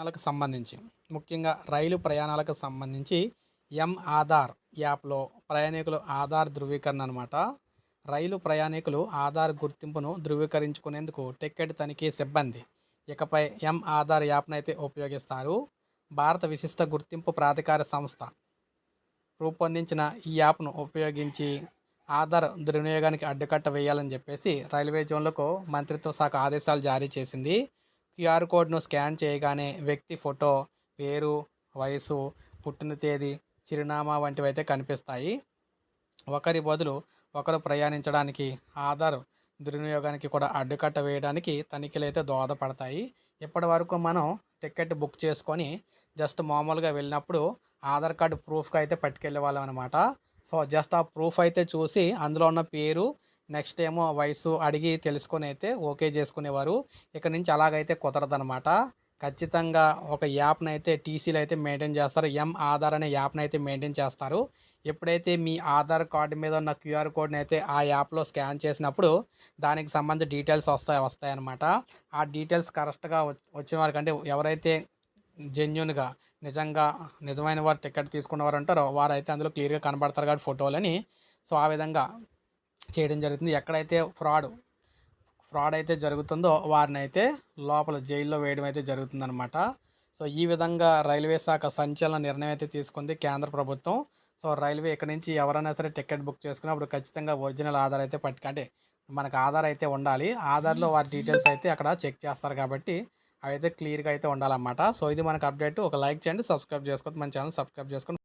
ప్రయాణాలకు సంబంధించి ముఖ్యంగా రైలు ప్రయాణాలకు సంబంధించి ఎం ఆధార్ యాప్లో ప్రయాణికులు ఆధార్ ధృవీకరణ అనమాట రైలు ప్రయాణికులు ఆధార్ గుర్తింపును ధృవీకరించుకునేందుకు టికెట్ తనిఖీ సిబ్బంది ఇకపై ఎం ఆధార్ యాప్ను అయితే ఉపయోగిస్తారు. భారత విశిష్ట గుర్తింపు ప్రాధికార సంస్థ రూపొందించిన ఈ యాప్ను ఉపయోగించి ఆధార్ దుర్వినియోగానికి అడ్డుకట్ట వేయాలని చెప్పేసి రైల్వే జోన్లకు మంత్రిత్వ శాఖ ఆదేశాలు జారీ చేసింది. క్యూఆర్ కోడ్ను స్కాన్ చేయగానే వ్యక్తి ఫోటో పేరు వయసు పుట్టిన తేదీ చిరునామా వంటివి అయితే కనిపిస్తాయి. ఒకరి బదులు ఒకరు ప్రయాణించడానికి ఆధార్ దుర్వినియోగానికి కూడా అడ్డుకట్ట వేయడానికి తనిఖీలు అయితే దోహదపడతాయి. ఇప్పటి వరకు మనం టికెట్ బుక్ చేసుకొని జస్ట్ మామూలుగా వెళ్ళినప్పుడు ఆధార్ కార్డు ప్రూఫ్గా అయితే పట్టుకెళ్ళే వాళ్ళం అనమాట సో జస్ట్ ఆ ప్రూఫ్ అయితే చూసి అందులో ఉన్న పేరు నెక్స్ట్ ఏమో వయసు అడిగి తెలుసుకొని అయితే ఓకే చేసుకునేవారు. ఇక నుంచి అలాగైతే కుదరదనమాట ఖచ్చితంగా ఒక యాప్ని అయితే టీసీలు అయితే మెయింటైన్ చేస్తారు. ఎం ఆధార్ అనే యాప్ని అయితే మెయింటైన్ చేస్తారు. ఎప్పుడైతే మీ ఆధార్ కార్డు మీద ఉన్న క్యూఆర్ కోడ్ని అయితే ఆ యాప్లో స్కాన్ చేసినప్పుడు దానికి సంబంధించిన డీటెయిల్స్ వస్తాయి వస్తాయన్నమాట. ఆ డీటెయిల్స్ కరెక్ట్గా వచ్చిన వారికి అంటే ఎవరైతే జెన్యున్గా నిజంగా నిజమైన వారు టికెట్ తీసుకున్న వారు ఉంటారో వారు అయితే అందులో క్లియర్గా కనబడతారు కాబట్టి ఫోటోలని. సో ఆ విధంగా చేయడం జరుగుతుంది. ఎక్కడైతే ఫ్రాడ్ ఫ్రాడ్ అయితే జరుగుతుందో వారిని అయితే లోపల జైల్లో వేయడం అయితే జరుగుతుందనమాట సో ఈ విధంగా రైల్వే శాఖ సంచలన నిర్ణయం అయితే తీసుకుంది కేంద్ర ప్రభుత్వం. సో రైల్వే ఇక్కడ నుంచి ఎవరైనా సరే టికెట్ బుక్ చేసుకున్నప్పుడు ఖచ్చితంగా ఒరిజినల్ ఆధార్ అయితే పట్టుకు అంటే మనకు ఆధార్ అయితే ఉండాలి. ఆధార్లో వారి డీటెయిల్స్ అయితే అక్కడ చెక్ చేస్తారు కాబట్టి అవి అయితే క్లియర్గా అయితే ఉండాలన్నమాట. సో ఇది మనకు అప్డేట్. ఒక లైక్ చేయండి సబ్స్క్రైబ్ చేసుకోండి మన ఛానల్ సబ్స్క్రైబ్ చేసుకోండి.